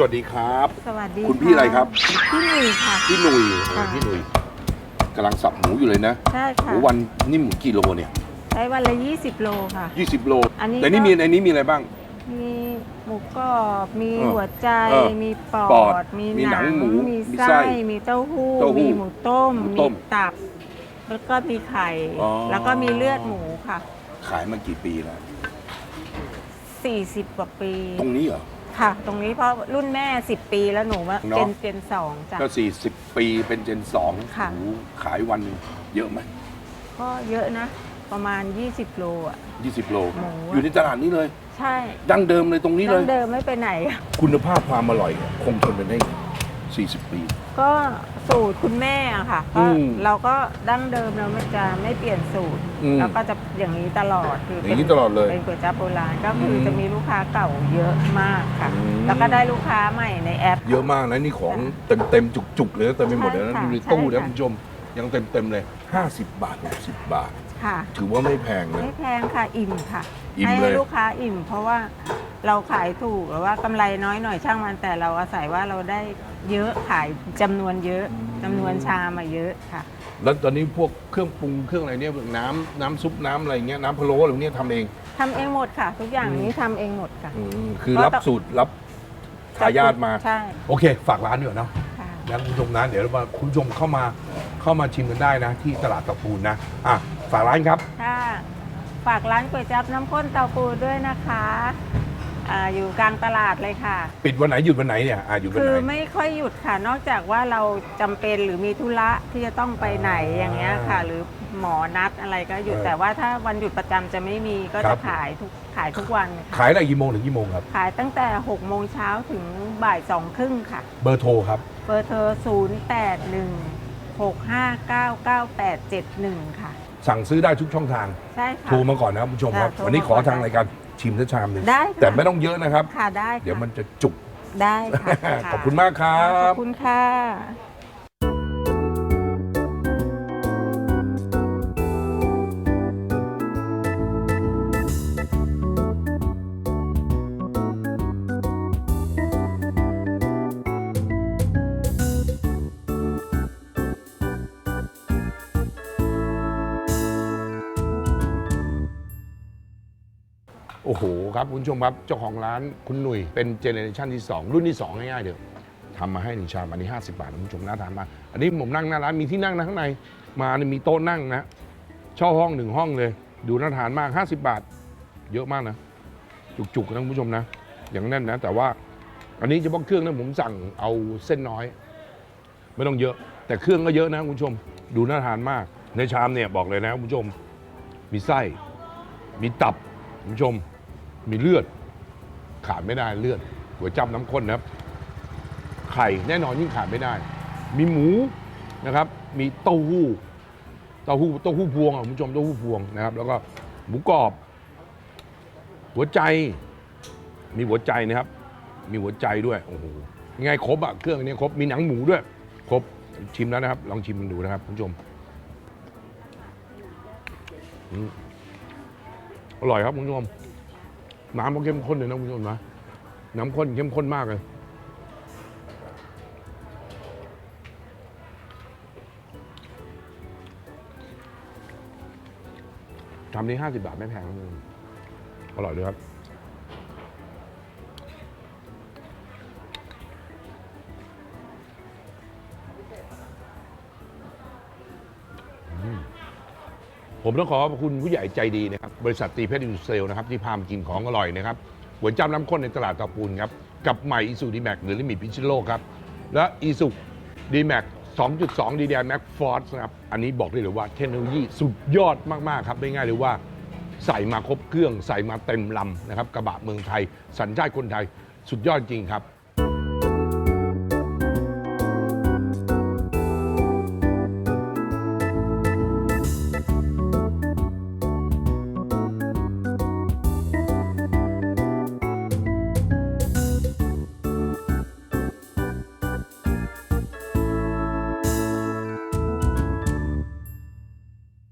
สวัสดีครับ สวัสดีคุณพี่อะไรครับ พี่หนุ่ยค่ะ พี่หนุ่ยโอ้ค่ะ พี่หนุ่ยกำลังสับหมูอยู่เลยนะใช่ค่ะโอ้วันนี่หมูกี่โลเนี่ยใช้วันละ 20 โลค่ะ 20 โลอันนี้แต่นี่ก็มีในนี้มีอะไรบ้าง มีหมูกรอบมีเออหัวใจ เออมีปอปอด ดมีมีหนังหมูมีมีไส้ไส้ มีเต้าหู้ เต้าหู้มีหมูต้ม หมูต้มีมตับ แล้วก็มีไข่ อ๋อ แล้วก็มีเลือดหมูค่ะ ขายมากี่ปีแล้ว 40 กว่าปี ตรงนี้เหรอ ค่ะ ตรงนี้เพราะรุ่นแม่ 10 ปีแล้วหนูมาเนอะ เจนเจนสองจ้ะ ก็ 40 ปีเป็นเจนสองค่ะ โอ้โหขายวันหนึ่งเยอะไหมก็เยอะนะ ประมาณ 20 โลอะ 20 โลหมูอะอยู่ในตลาดนี้เลย ใช่ดั้งเดิมเลยตรงนี้เลดั้ย งเดิมไม่ไปไหน คุณภาพความอร่อย คงทนเป็นได้ 40 ปี ก็สูตรคุณแม่อะค่ะอืก็มเราก็ดั้งเดิมเราไม่จะไม่เปลี่ยนสูตรอืมเราก็จะอย่างนี้ตลอดคืออเป็ย่างนี้ตลอดเลยเป็นก๋วยจั๊บโบราณก็คืออมจะมีลูกค้าเก่าเยอะมากค่ะ อืม แล้วก็ได้ลูกค้าใหม่ในแอป เยอะมากนะนี่ของเต็มเต็มๆจุกๆเลยนะเต็มไปหมดเลยนะใช่ค่ะดูในตู้ใช่นะค่ะ คุณผู้ชมยังเต็มเต็มๆเลย 50 บาท60บาท ค่ะ ถือว่าไม่แพงเลย ไม่แพงค่ะอิ่มค่ะ อิ่มให้เลย ลูกค้าอิ่ม เพราะว่าเราขายถูกหรือว่ากำไรน้อยหน่อยช่างมันแต่เราอาศัยว่าเราได้เยอะขายจำนวนเยอะจำนวนชามมาเยอะค่ะ แล้วตอนนี้พวกเครื่องปรุงเครื่องอะไรเนี่ยน้ำน้ำซุปน้ำอะไรเงี้ยน้ำพะโล้อะไรพวกเนี้ยทำเองทำเองหมดค่ะ ทุกอย่างอืมนี้ทำเองหมดค่ะ อืมคือก็รับต้องสูตรรับทายาทมา ใช่โอเค ฝากร้านดีกว่าเนาะค่ะ นะคุณผู้ชมนะเดี๋ยวเรามาคุณผู้ชมเข้ามาเข้ามาชิมกันได้นะ ที่ตลาดตะปูนนะอะ ฝากร้านครับ ค่ะฝากร้านก๋วยจั๊บน้ำข้นเตาปูด้วยนะคะอาอยู่กลางตลาดเลยค่ะ ปิดวันไหนหยุดวันไหนเนี่ยอะหยุดวันคืไหอนไม่ค่อยหยุดค่ะ นอกจากว่าเราจำเป็นหรือมีธุระที่จะต้องไปไหนอย่างเงี้ยค่ะ หรือหมอนัดอะไรก็หยุดเออแต่ว่าถ้าวันหยุดประจำจะไม่มีก็ครัจะบ ขายทุกขายทุกวันค่ะขายได้กี่โมงถึงกี่โมงครับ ขายตั้งแต่6โมงเช้าถึงบ่ายสองครึ่งค่ะ เบอร์โทรครับ เบอร์โทร 0 8 1 6 5 9 9 8 7 1 ค่ะ สั่งซื้อได้ทุกช่องทางใช่ค่ะ โทรมาก่อนนะครับคุณผู้ชมครับ ค่ะโทรวันนี้ขอมาก่อนทางรายการชิมสักชามหนึ่งได้ค่ะ แต่ไม่ต้องเยอะนะครับ ค่ะได้ค่ะเดี๋ยวมันจะจุก ได้ค่ะะขอบคุณมากครัขอบบ คุณค่ะ โอ้โหครับคุณผู้ชมครับเจ้าของร้านคุณหนุ่ยเป็นเจเนอเรชันที่ 2 รุ่นที่ 2 ง่ายๆเดียวทำมาให้หนึ่งชามอันนี้ 50 บาทคุณผู้ชมน่าทานมากอันนี้ผมนั่งหน้าร้านมีที่นั่งนะข้างในมาเนี่ยมีโต๊ะนั่งนะเช่าห้องหนึ่งห้องเลย ดูน่าทานมาก 50 บาท เยอะมากนะ จุกๆนะคุณผู้ชมนะ อย่างแน่นนะ แต่ว่าอันนี้เฉพาะเครื่องนะผมสั่งเอาเส้นน้อย ไม่ต้องเยอะ แต่เครื่องก็เยอะนะคุณผู้ชม ดูน่าทานมาก ในชามเนี่ยบอกเลยนะคุณผู้ชม มีไส้ มีตับคุณผู้ชม มีเลือด ขาดไม่ได้เลือดหัวจับน้ำข้นนะครับ ไข่แน่นอนยิ่งขาดไม่ได้ มีหมูนะครับ มีเต้าหู้เต้าหู้เต้าหู้พวงอะคุณผู้ชมเต้าหู้พวงนะครับ แล้วก็หมูกรอบ หัวใจ มีหัวใจนะครับ มีหัวใจด้วยโอ้โหยังไงครบอะเครื่องนี้ครบมีหนังหมูด้วย ครบชิมแล้วนะครับ ลองชิมมันดูนะครับคุณผู้ชมอร่อยครับคุณผู้ชม น้ำก็เข้มข้นเลยนะคุณผู้ชมนะน้ำข้นเข้มข้นมากเลยทำนี้ห้าสิบาทไม่แพงนะคุณผู้ชมอร่อยด้วยครับ ผมต้องขอขอบคุณผู้ใหญ่ใจดีนะครับ บริษัทตีเพชรอินเซลนะครับ ที่พามากินของอร่อยนะครับหัวจ้ำน้ำข้นในตลาดตาปูนครับ กับใหม่อีซูดีแม็กหรือลิมิตพิชิตโลกครับ และอีซูดีแม็ก2.2 d d i Max Force นะครับ อันนี้บอกได้เลยว่าเทคโนโลยีสุดยอดมาก ๆ ครับได้ง่ายเลยว่าใส่มาครบเครื่อง ใส่มาเต็มลำนะครับ กระบะเมืองไทย สัญชาติคนไทย สุดยอดจริงครับ